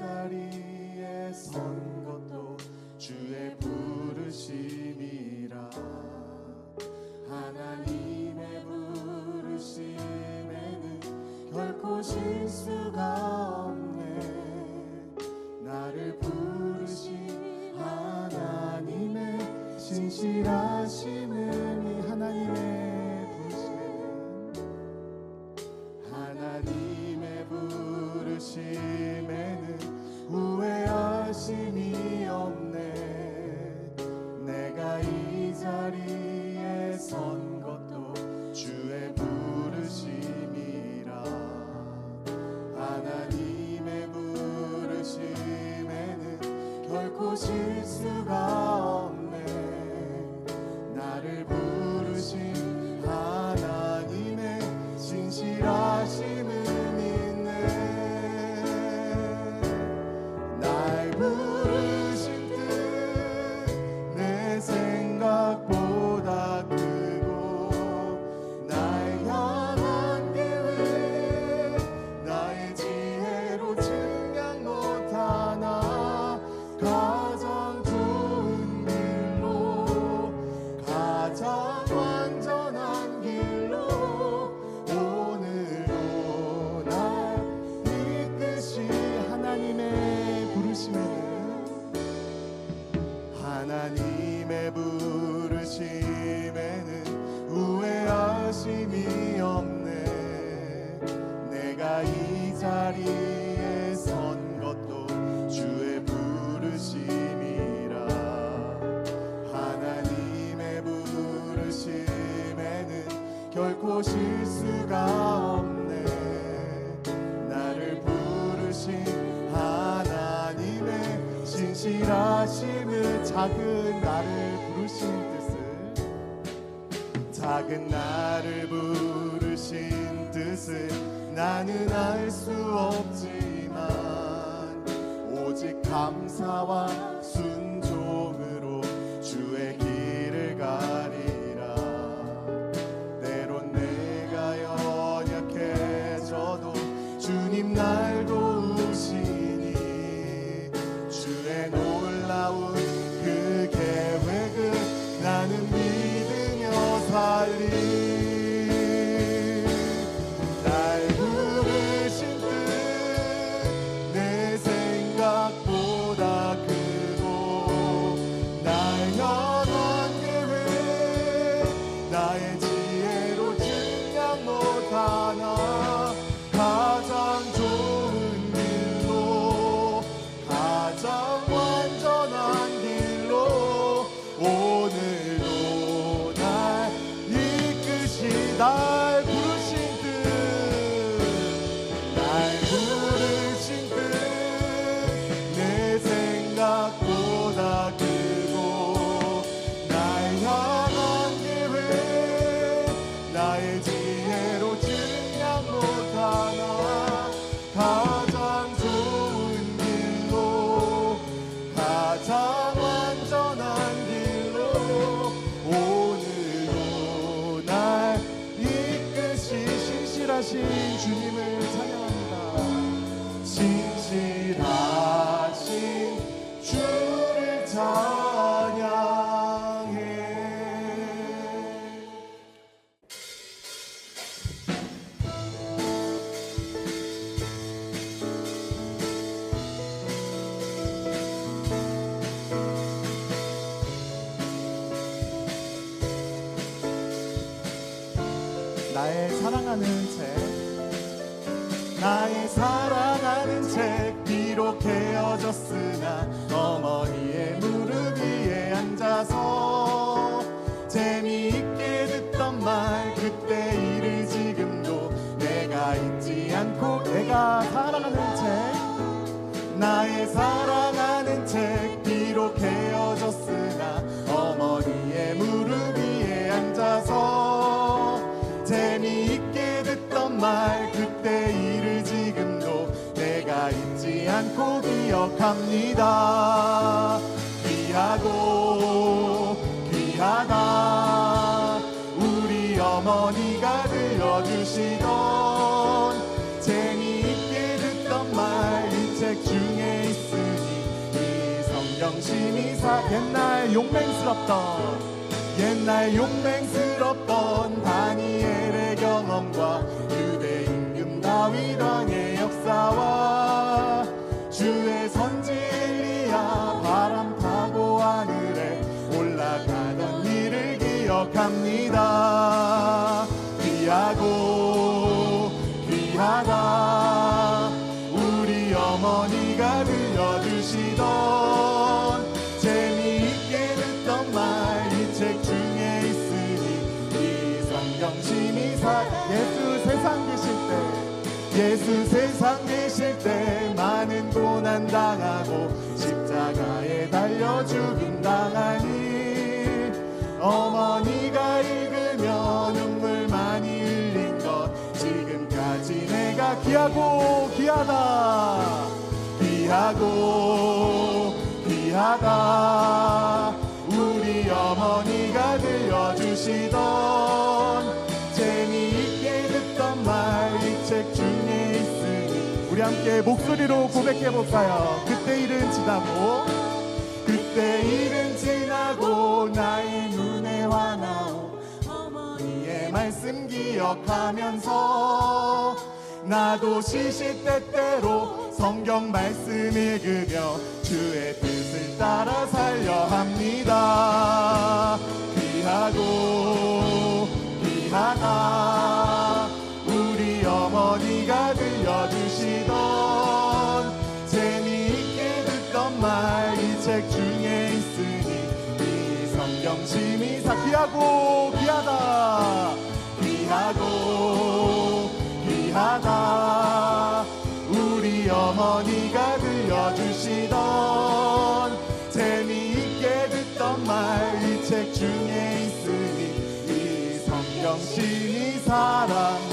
자리에 선 to me. 하나님의 부르심에는 하나님 작은 나를 부르신 뜻을 작은 나를 부르신 뜻을 나는 알 수 없지만 오직 감사와 나의 사랑하는 책. 나의 사랑하는 책 비록 헤어졌으나 어머니의 무릎 위에 앉아서 재미있게 듣던 말 그때 일을 지금도 내가 잊지 않고 내가 사랑하는 책. 나의 사랑하는 책 비록 헤어졌으나 어머니의 무릎 말 그때 일을 지금도 내가 잊지 않고 기억합니다. 귀하고 귀하다 우리 어머니가 들려주시던 재미있게 듣던 말 이 책 중에 성경심이 사 옛날 용맹스럽던 옛날 용맹스럽던 다니엘의 경험과 유대 임금 다윗 왕의 역사와 주의 선지 엘리야 바람 타고 하늘에 올라가던 일을 기억합니다 예수 세상 계실 때 많은 고난 당하고 십자가에 달려 죽임 당하니 어머니가 읽으며 눈물 많이 흘린 것 지금까지 내가 귀하고 귀하다. 귀하고 귀하다 함께 목소리로 고백해 볼까요? 그때 일은 지나고 그때 일은 지나고 나의 눈에 화나오. 어머니의 말씀 기억하면서 나도 시시때때로 성경 말씀 읽으며 주의 뜻을 따라 살려 합니다. 귀하고 귀하다 귀하고 귀하다. 귀하고 귀하다. 우리 어머니가 들려주시던 재미있게 듣던 말 이 책 중에 있으니 이 성경심이 사랑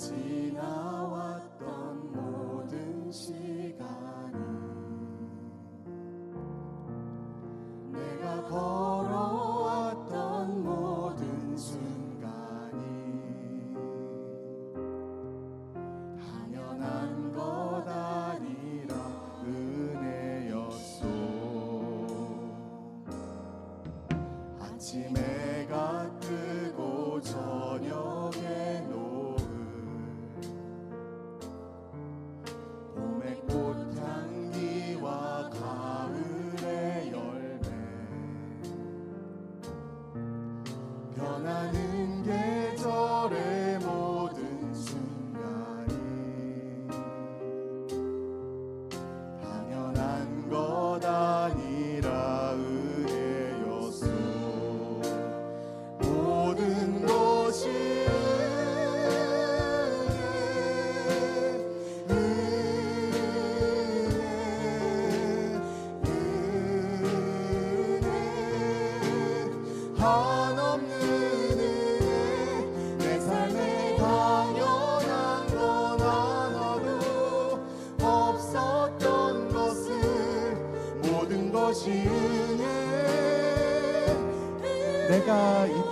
내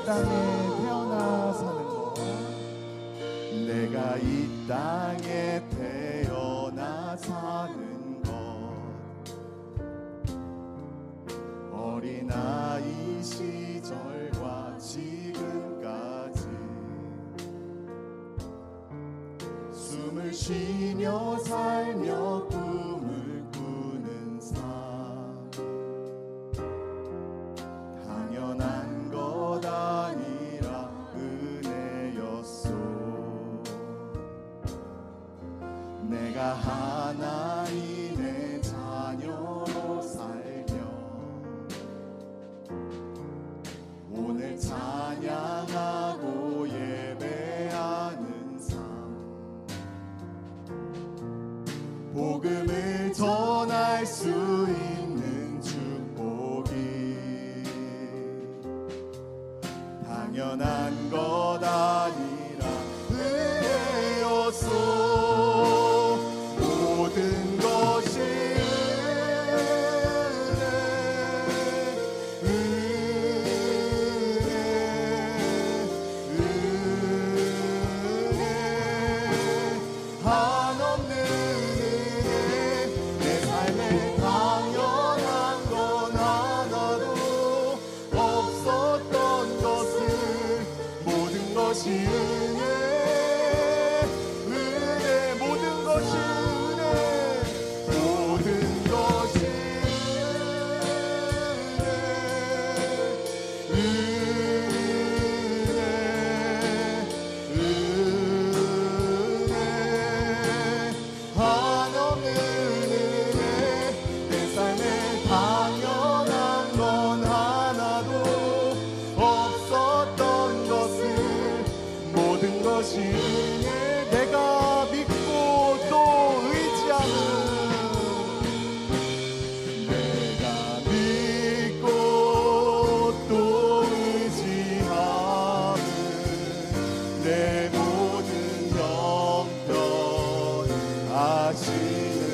땅에 태어나 사는 것 내가 이 땅에 태어나 사는 것. 어린아이 시절과 지금까지 숨을 쉬며 살며 복음을 전할 수 있는 축복이 당연한 것 아니 Hallelujah. 다시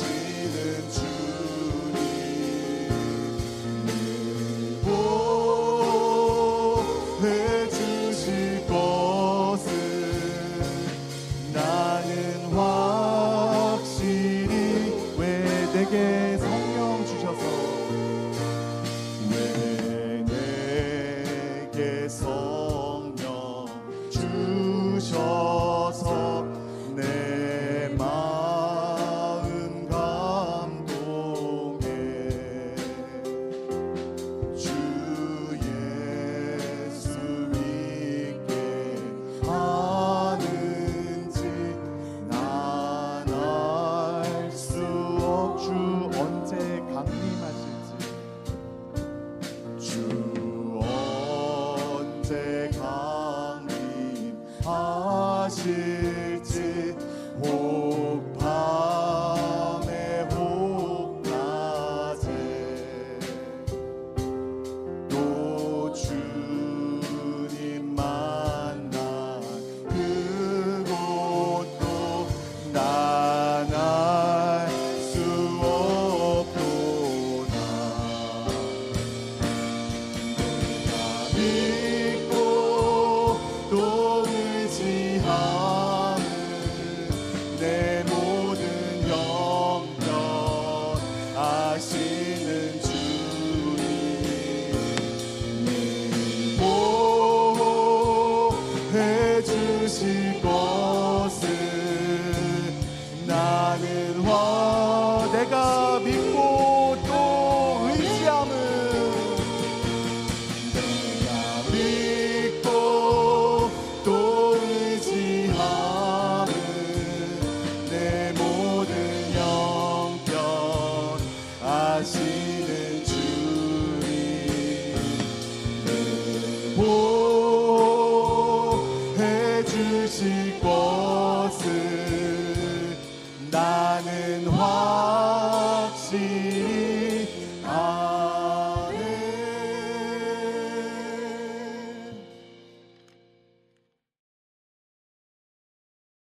mercy.